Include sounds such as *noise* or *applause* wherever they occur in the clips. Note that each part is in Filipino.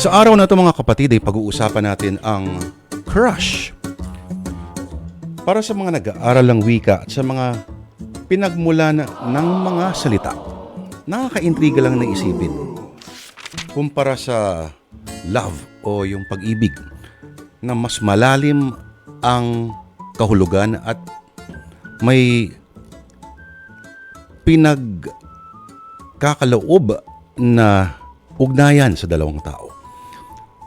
Sa araw na ito mga kapatid ay pag-uusapan natin ang crush. Para sa mga nag-aaral ng wika at sa mga pinagmula na, ng mga salita, nakakaintriga lang na isipin. Kumpara sa love o yung pag-ibig na mas malalim ang kahulugan at may pinagkakaloob na ugnayan sa dalawang tao.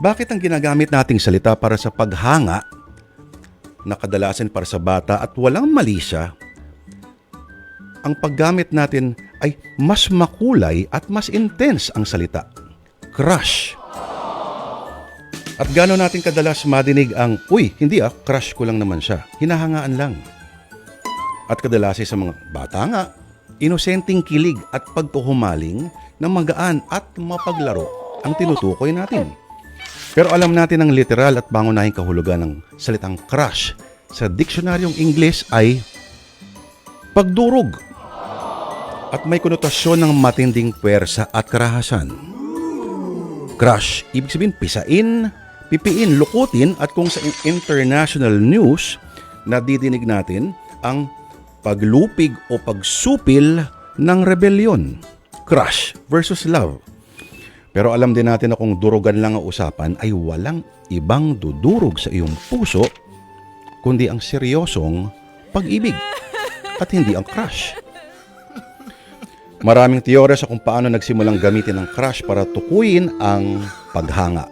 Bakit ang ginagamit nating salita para sa paghanga na kadalasan para sa bata at walang mali siya, ang paggamit natin ay mas makulay at mas intense ang salita. Crush. At gano'n natin kadalas madinig ang, uy, hindi ah, crush ko lang naman siya. Hinahangaan lang. At kadalas sa mga bata nga, inosenteng kilig at pagkuhumaling na magaan at mapaglaro ang tinutukoy natin. Pero alam natin ang literal at bangunahing kahulugan ng salitang crush sa diksionaryong Ingles ay pagdurog at may konotasyon ng matinding puwersa at karahasan. Crush, ibig sabihin pisain, pipiin, lukutin at kung sa international news, nadidinig natin ang paglupig o pagsupil ng rebellion. Crush versus love. Pero alam din natin na kung durugan lang ang usapan ay walang ibang dudurog sa iyong puso kundi ang seryosong pag-ibig at hindi ang crush. Maraming teorya sa kung paano nagsimulang gamitin ang crush para tukuyin ang paghanga.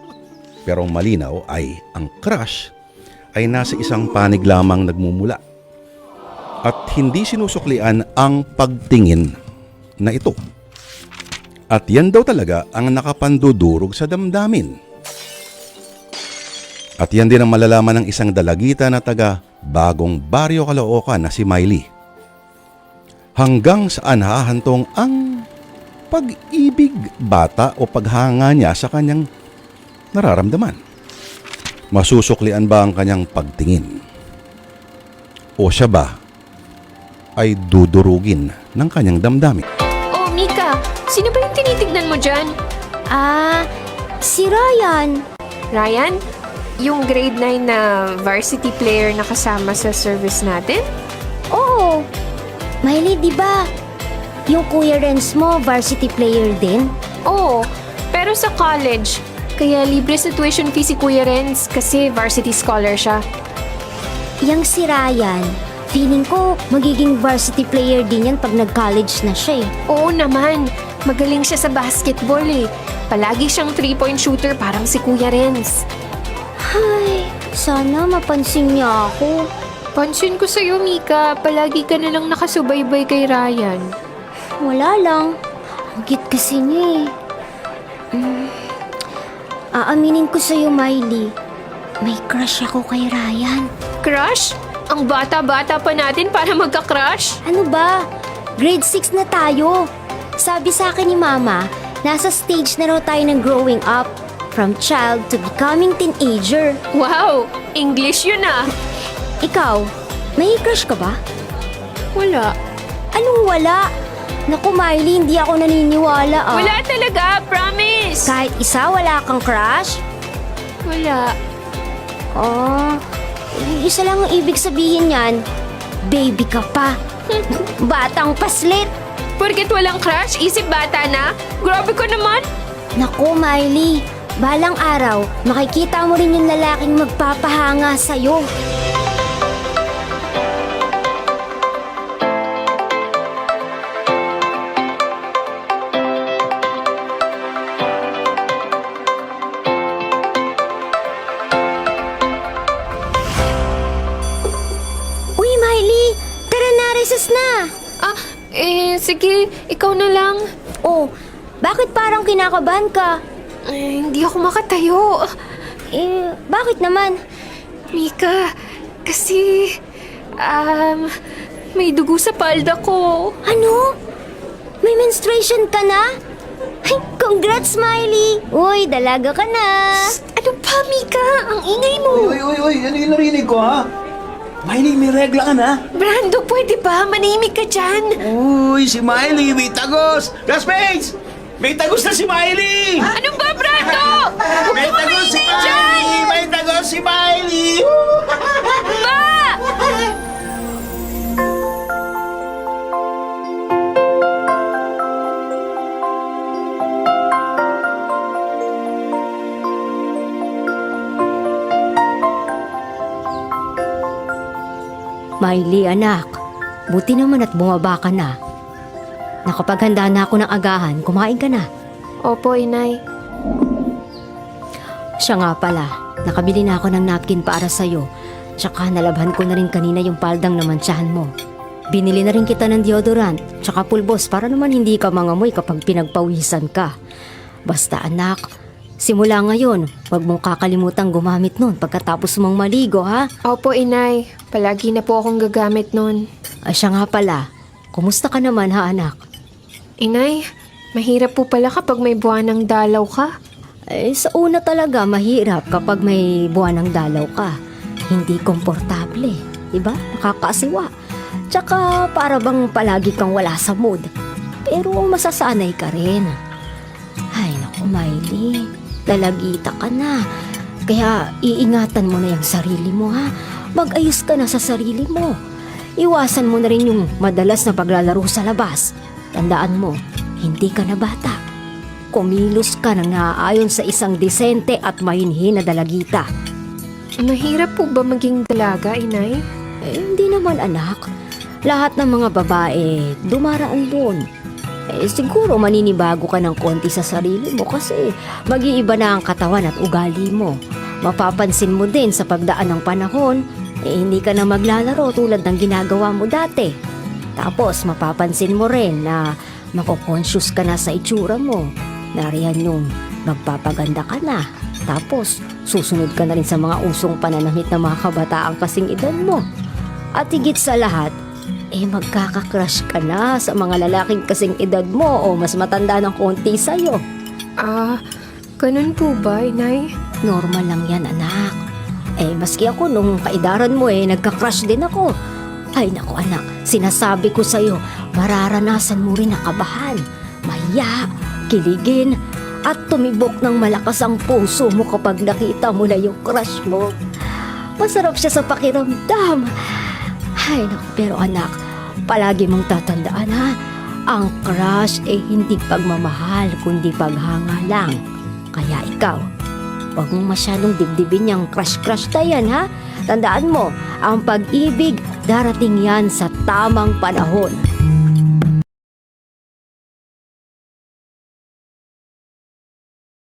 Pero malinaw ay ang crush ay nasa isang panig lamang nagmumula. At hindi sinusuklian ang pagtingin na ito. At yan daw talaga ang nakapandudurog sa damdamin. At yan din ang malalaman ng isang dalagita na taga Bagong Baryo Caloocan na si Miley. Hanggang saan hahantong ang pag-ibig bata o paghanga niya sa kanyang nararamdaman. Masusuklian ba ang kanyang pagtingin? O siya ba ay dudurugin ng kanyang damdamin? Sino ba yung tinitignan mo dyan? Ah, si Ryan. Ryan? Yung grade 9 na varsity player na kasama sa service natin? Oo. Miley, di ba? Yung Kuya Renz mo, varsity player din? Oo, pero sa college. Kaya libre sa tuition fee si Kuya Renz kasi varsity scholar siya. Yang si Ryan, feeling ko magiging varsity player din yan pag nag-college na siya eh. Oo naman, magaling siya sa basketball eh. Palagi siyang three-point shooter parang si Kuya Renz. Ay, sana mapansin niya ako. Pansin ko sa'yo, Mika. Palagi ka na lang nakasubaybay kay Ryan. Wala lang. Ang cute kasi niya eh. Mm. Aaminin ko sa'yo, Miley. May crush ako kay Ryan. Crush? Ang bata-bata pa natin para magka-crush? Ano ba? Grade 6 na tayo. Sabi sa akin ni Mama, nasa stage na raw tayo ng growing up. From child to becoming teenager. Wow! English yun ah! Ikaw, may crush ka ba? Wala. Anong wala? Naku, Miley, hindi ako naniniwala ah. Wala talaga, promise! Kahit isa, wala kang crush? Wala. Oh, isa lang ang ibig sabihin yan. Baby ka pa. *laughs* Batang paslit. Porket walang crush, isip bata na? Grabe ko naman! Naku, Miley. Balang araw, makikita mo rin yung lalaking magpapahanga sa'yo. Uy, Miley! Tara na, recess na! Eh, sige, ikaw na lang. Oh, bakit parang kinakabahan ka? Eh, hindi ako makatayo. Eh, bakit naman? Mika, kasi... Um, may dugo sa palda ko. Ano? May menstruation ka na? Ay, congrats, Smiley! Uy, dalaga ka na! Ano pa, Mika? Ang ingay mo. Uy, uy, uy, ano yung narinig ko ha? Miley, may regla ka na. Brando, pwede ba? Manimik ka dyan. Uy, si Miley, may tagos! Classmates! May tagos na si Miley! Ano ba, Brando? Miley, anak. Buti naman at bumaba ka na. Nakapaghanda na ako ng agahan, kumain ka na. Opo, inay. Siya nga pala, nakabili na ako ng napkin para sa'yo. Tsaka nalabhan ko na rin kanina yung paldang na mantsahan mo. Binili na rin kita ng deodorant, tsaka pulbos para naman hindi ka mangamoy kapag pinagpawisan ka. Basta anak, simula ngayon, huwag mong kakalimutan gumamit nun pagkatapos mong maligo ha. Opo, inay. Palagi na po akong gagamit nun. Ay siya nga pala, kumusta ka naman ha anak? Inay, mahirap po pala kapag may buwan ng dalaw ka. Eh, sa una talaga mahirap kapag may buwan ng dalaw ka. Hindi komportable, diba? Nakakasiwa. Tsaka para bang palagi kang wala sa mood. Pero masasanay ka rin. Ay, naku, Miley. Lalagita ka na. Kaya iingatan mo na yung sarili mo, ha? Mag-ayos ka na sa sarili mo. Iwasan mo na rin yung madalas na paglalaro sa labas. Tandaan mo, hindi ka na bata. Kumilos ka nang naaayon sa isang desente at mahinhin na dalagita. Mahirap po ba maging dalaga, inay? Eh, hindi naman anak. Lahat ng mga babae dumaraan doon. Eh, siguro maninibago ka ng konti sa sarili mo kasi mag-iiba na ang katawan at ugali mo. Mapapansin mo din sa pagdaan ng panahon, eh, hindi ka na maglalaro tulad ng ginagawa mo dati. Tapos mapapansin mo rin na makokonscious ka na sa itsura mo. Nariyan yung magpapaganda ka na. Tapos susunod ka na rin sa mga usong pananamit ng mga kabataan kasing edad mo. At higit sa lahat, eh magkakakrush ka na sa mga lalaking kasing edad mo o mas matanda ng konti sa'yo. Ah, ganun po ba, inay? Normal lang yan, anak. Eh, maski ako nung kaidaran mo eh, nagka-crush din ako. Ay, naku anak, sinasabi ko sa'yo, mararanasan mo rin ang kabahan, mahiya, kiligin, at tumibok ng malakas ang puso mo kapag nakita mo na yung crush mo. Masarap siya sa pakiramdam. Ay, naku, pero anak, palagi mong tatandaan ha, ang crush eh hindi pagmamahal, kundi paghanga lang. Kaya ikaw, Huwag mong masyadong dibdibin yung crush-crush na yan, ha? Tandaan mo, ang pag-ibig darating yan sa tamang panahon.